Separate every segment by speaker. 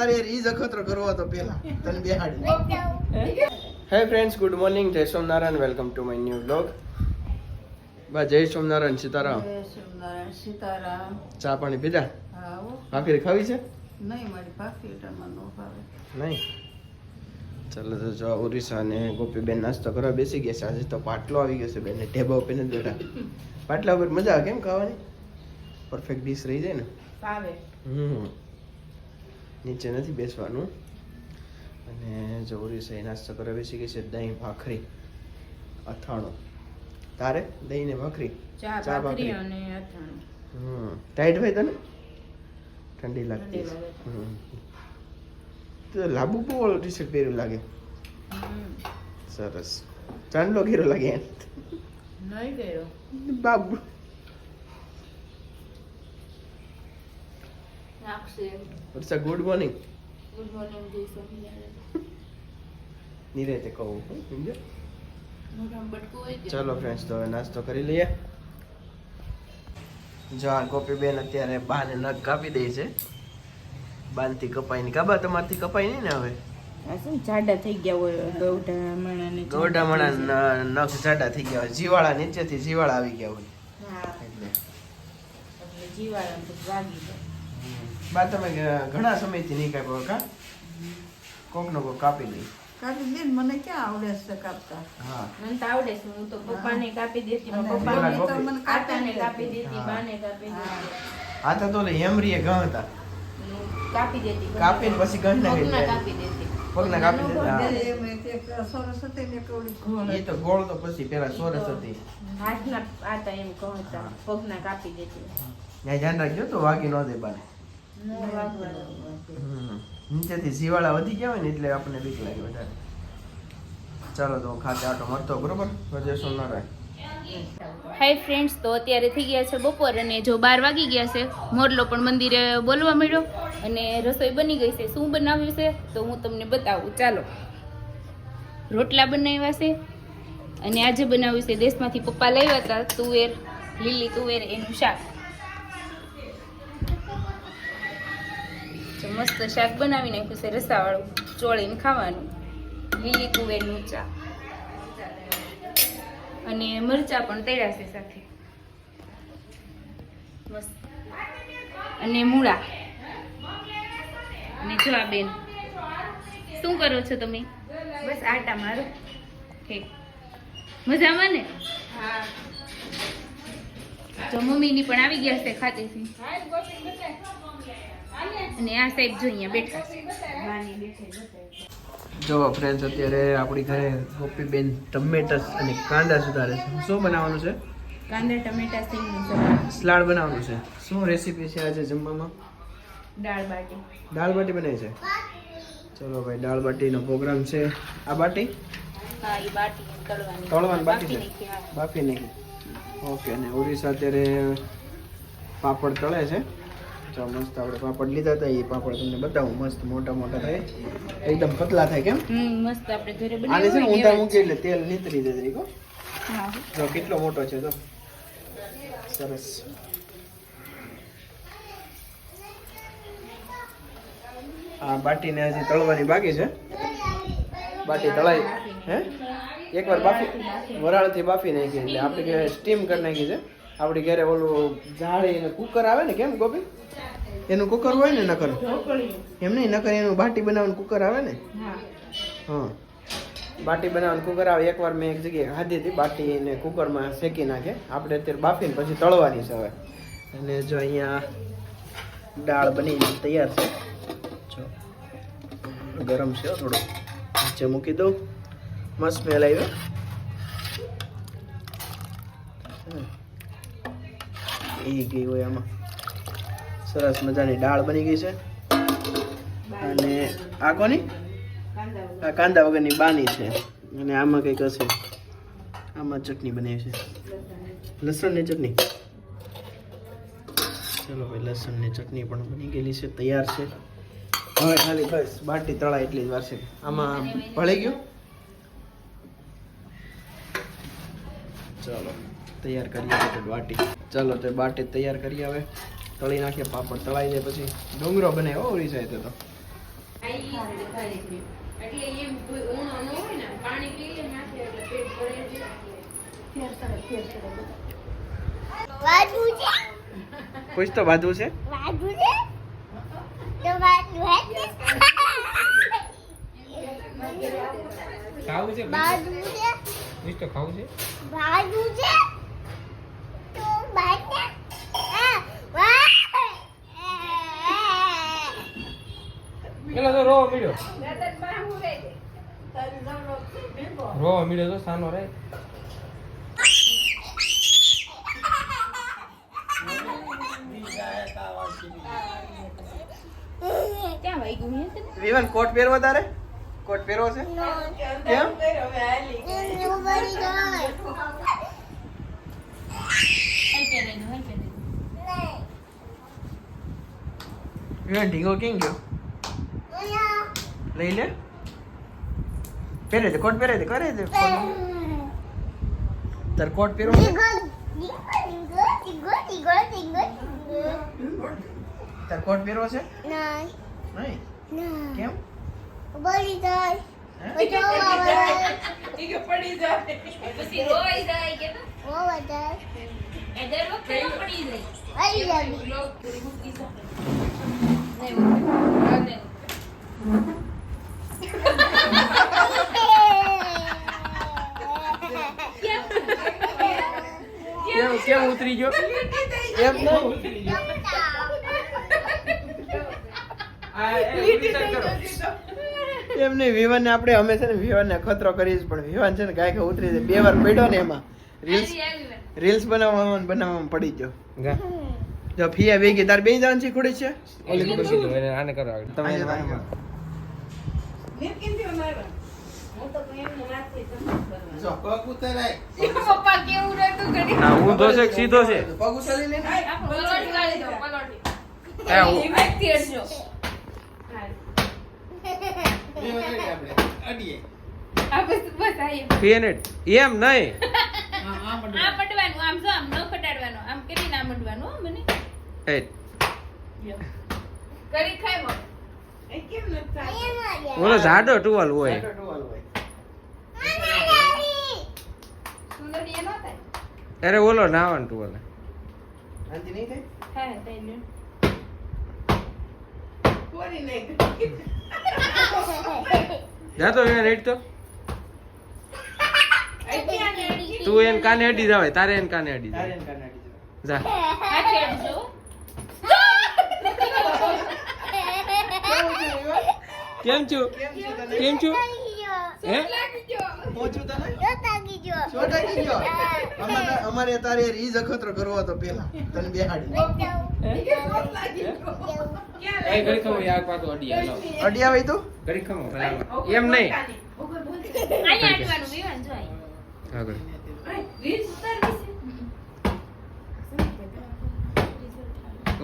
Speaker 1: તારે ઈ જ અખતરો કરવો હતો પેલા. તને બેહાડી. હે ફ્રેન્ડ્સ ગુડ મોર્નિંગ જય Somnarayan. Welcome to my new blog બા જય સોમનારાયણ સીતારામ.
Speaker 2: જય સોમનારાયણ સીતારામ.
Speaker 1: ચા પાણી પીધા? ભાખરી ખાવી છે?
Speaker 2: નહીં મારી ભાખરી ટાઈમમાં નો ભાવે.
Speaker 1: નહીં? ચાલો તો જો ઓરિસા અને ગોપીબેન નાસ્તો કરવા બેસી ગયા છે. આજે તો પાટલો આવી ગયો છે બેન ઢેબા ઉપર નથી બેઠા. પાટલા ઉપર મજા આવે કેમ ખાવાની? પરફેક્ટ ડીશ રહી જાય ને.
Speaker 2: ભાવે.
Speaker 1: હમ. નીચે નથી બેસવાનું. અને જરૂરી છે એના નાસ્તો કરવા બેસી ગઈ છે દહીં ભાખરી અથાણું. તારે? દહીં ને ભાખરી?
Speaker 2: ચા ભાખરી. અને અથાણું.
Speaker 1: હમ. ટાઈટ ભાઈ તને? ઠંડી લાગતી. તો લાંબુ બહુ ટી શર્ટ પહેર્યું લાગે. સરસ. ચાંદલો ઘેરો લાગે.
Speaker 2: નહીં ગયો.
Speaker 1: બાબુ.
Speaker 2: નાખશે
Speaker 1: વર્ષા ગુડ મોર્નિંગ
Speaker 2: ગુડ મોર્નિંગ જય સ્વામિનારાયણ.
Speaker 1: નિરેતે કહું
Speaker 2: કે?
Speaker 1: ચાલો ફ્રેન્ડ્સ તો હવે નાસ્તો કરી લઈએ. જો આ ગોપીબેન અત્યારે બાને નખ કાપી દે છે. બાનથી કપાઈ ને કાબા તમારથી કપાઈ નહીં ને હવે?
Speaker 2: જાડા થઈ ગયા હોય
Speaker 1: નખ જાડા થઈ ગયા હોય. જીવાળા નીચેથી જીવાળા આવી ગયા હોય. એટલે
Speaker 2: એટલે જીવાળા વાગી જાય
Speaker 1: બા તમે ઘણા સમયથી નહીં કાપ્યો કા? કોક નો કોક કાપી લઈ
Speaker 2: કાપી દે મને ક્યાં આવડે છે કાપતા?
Speaker 1: હા.
Speaker 3: મને તો આવડે છે હું તો પપ્પાને કાપી દેતી પપ્પાને
Speaker 2: તો મને
Speaker 3: આટાને
Speaker 2: કાપી દેતી.
Speaker 1: હા.
Speaker 3: બાને કાપી દેતી.
Speaker 1: આ તો તો હેમરીએ ઘા હતા.
Speaker 3: કાપી દેતી
Speaker 1: કાપીને પછી ગંઢ નાખી
Speaker 3: કાપી દેતી.
Speaker 1: પગના કાપી દેતા હા.
Speaker 2: હતી ને એક ઓલી
Speaker 1: એ તો ગોળ તો પછી પેલા સોરસ હતી.
Speaker 3: હાથના આતા એમ કહો પગના કાપી દેતી.
Speaker 1: ત્યાં ધ્યાન રાખજો તો વાગી ન દે બાને. નીચેથી જીવાળા વધી ગયા હોય ને એટલે આપણને બીક લાગે વધારે. ચાલો તો ખાતે આટો મરતો બરોબર? વજે સોમનારાયણ.
Speaker 4: હાય ફ્રેન્ડ્સ તો અત્યારે થઈ ગયા છે બપોર અને જો બાર વાગી ગયા છે મોરલો પણ મંદિરે બોલવા મળ્યો અને રસોઈ બની ગઈ છે. શું બનાવ્યું છે? તો હું તમને બતાવું. ચાલો. રોટલા બનાવ્યા છે અને આજે બનાવ્યું છે દેશમાંથી પપ્પા લાવ્યા હતા તુવેર લીલી તુવેર એનું શાક. મસ્ત શાક બનાવી નાખ્યું છે રસાવાળું. ચોળીને ખાવાનું. લીલી તુવેરનું ચા. અને મરચા પણ તૈયાર છે સાથે. અને મૂળા. અને જો આ બેન શું કરો છો તમે? બસ આટા મારો. ઠીક મજામાં ને? જો મમ્મીની પણ આવી ગયા છે ખાતેથી. અને આ સાહેબ જોઈએ બેઠા
Speaker 1: જો ફ્રેન્ડ્સ અત્યારે આપણી ઘરે ગોપીબેન ટમેટા અને કાંદા સુધારે છે. શું બનાવવાનું છે?
Speaker 3: કાંદા ટમેટા સિંગનું સલાડ
Speaker 1: સલાડ બનાવવાનું છે. શું રેસીપી છે આજે જમવામાં?
Speaker 3: દાળ બાટી.
Speaker 1: દાળ બાટી બનાવી છે? ચલો ભાઈ દાળ બાટીનો પ્રોગ્રામ છે. આ બાટી?
Speaker 4: હા એ બાટી તળવાની.
Speaker 1: તળવાની બાકી
Speaker 4: બાકી
Speaker 1: છે? બાફી નાખી. ઓકે અને ઓરિસ્સા અત્યારે પાપડ તળે છે. જો મસ્ત આપણે પાપડ લીધા હતા એ પાપડ તમને બતાવું મસ્ત મોટા મોટા થાય. એકદમ પતલા થાય કેમ?
Speaker 4: મસ્ત આપણે ઘરે
Speaker 1: આને છે ને ઊંધા મૂકી એટલે તેલ નીતરી જશે રીકો
Speaker 4: હા.
Speaker 1: જો કેટલો મોટો છે તો સરસ. આ બાટીને હજી તળવાની બાકી છે. બાટી તળાઈ હે? એકવાર બાફી વરાળથી બાફી નાખી એટલે આપણે સ્ટીમ કરી નાખી છે આપણી ઘરે ઓલું જાળી અને કુકર આવે ને કેમ ગોપી? એનું કુકર હોય ને નકર? એમ નહીં નકર એનું બાટી બનાવવાનું કુકર આવે ને? હા. બાટી બનાવવાનું કુકર આવે એકવાર મેં એક જગ્યાએ ખાધી હતી બાટી ને કુકરમાં શેકી નાખે. આપણે અત્યારે બાફીને પછી તળવાની છે હવે. અને જો અહીંયા દાળ બની તૈયાર છે. જો. ગરમ છે થોડું થોડો. નીચે મૂકી દઉં. મસ્ત સ્મેલ આવ્યો. હમ. એ ગઈ હોય આમાં. સરસ મજાની દાળ બની ગઈ છે. અને આ કોની? આ કાંદા વગરની બાની છે. અને આમાં કંઈક હશે. આમાં ચટણી બનાવી છે. લસણની ચટણી. ચલો ભાઈ, લસણની ચટણી પણ બની ગયેલી છે. તૈયાર છે. હવે ખાલી બસ, બાટી તળાય એટલી જ વાર છે. આમાં ભળી ગયું? ચાલો. તૈયાર કરીએ આપણે બાટી. ચાલો તો બાટી તૈયાર કરીએ હવે. તળી નાખીએ પાપડ તળાઈ જાય પછી. ડુંગરો બને હો ઓરી જાય તો.
Speaker 3: એટલે એમ કોઈ ઊણો ન હોય ને પાણી પી લે માથે એટલે પેટ ભરે
Speaker 5: વાદુ છે
Speaker 1: કુછ તો બાધું છે.
Speaker 5: વાદુ છે તો વાદુ હે
Speaker 6: ખાવું છે?
Speaker 5: બાદુ છે
Speaker 6: બીજ તો ખાવું છે
Speaker 5: બાદુ છે તો બાદુ આ વાહ
Speaker 6: પેલા તો રોવા મળ્યો રોવા મળ્યો તો સાનો રે?
Speaker 1: વિવાન, કોટ પહેરવો તારે કોટ પહેરવો છે કેમ. વિવાન, ઢીંગો કેમ ગયો લઈ લે પહેરે દે કોટ પહેરે દે કરે દે તાર કોટ પહેરો તાર કોટ પહેરો છે નહીં કેમ
Speaker 5: પડી જાય
Speaker 1: હે?
Speaker 4: પછી રોવાઈ જાય કે વખતે ન પડી જાય.
Speaker 5: આવી જાય
Speaker 4: નહીં, ઊભી. નહીં.
Speaker 1: કેમ કેમ ઉતરી ગયો એમ નહીં એમ નહીં વિવાનને આપણે અમે છે ને વિવાન ને ખતરો કરીશ પણ વિવાન છે ને કાંઈ કે ઉતરી જાય બે વાર પડ્યો ને એમાં. રીલ્સ. રીલ્સ બનાવવામાં બનાવવામાં પડી ગયો.
Speaker 6: જો
Speaker 1: ફિયા ભેગી તાર બે જણ છે ખુડી છે?
Speaker 6: ઓલી એને આને કરો આગળ તમે.
Speaker 1: જો
Speaker 4: પપ્પા કેવું રહેતું
Speaker 6: હા છે સીધો છે?
Speaker 1: પગ
Speaker 4: દો,
Speaker 6: હું-
Speaker 4: વ્યક્તિ હટજો. આ બસ બસ આ એમ.
Speaker 6: નહીં.
Speaker 4: આમ અડવાનું આમ જો આમ ન ખટાડવાનું આમ કરીને ના અડવાનું હો મને.
Speaker 6: એ.
Speaker 4: કરી ખાય મગ.
Speaker 6: ઓલો જાડો ટુવાલ હોય.
Speaker 4: ન
Speaker 6: અરે ઓલો નાવાનો ટુવાલ.
Speaker 1: શાંતિ નહીં થાય?
Speaker 4: થાય થાય લ્યો.
Speaker 6: જાતો એને રેડ તો. તું એન કાને અડી જાવે તારે એન કાને અડી
Speaker 1: તારે એને કાને અડી.
Speaker 6: જા કેમ છું?
Speaker 1: કેમ છે? અમારે અમારે તારે રીઝ જખતરો કરવો હતો પેલા તને બેહાડી. અડિયા આવી તું?
Speaker 6: એમ નહીં. આગળ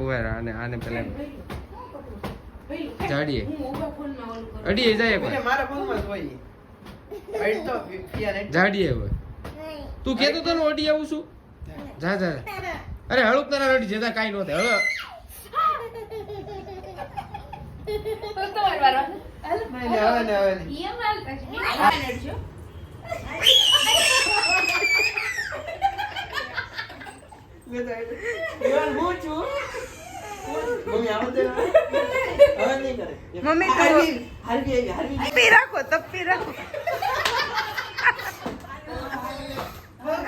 Speaker 6: રહે, આને આને પેલા જાડીએ. અડીએ જાય
Speaker 1: મારા ફોનમાં જ હોય. ઈ. હાઈટ તો
Speaker 6: કેતો તો ઓડી અડી આવું છું જા જા અરે હળુક તારા રડી જતા કાઈ નો થાય હવે
Speaker 4: તો તમારો વારો. હાલો.
Speaker 1: નહીં, નહીં, હવે નહીં, હવે નહીં.
Speaker 4: ઈ એમ હાલતા છે. વિવાન અડજો.
Speaker 1: વિવાન, હું છું. મમ્મી આવો દે હવે.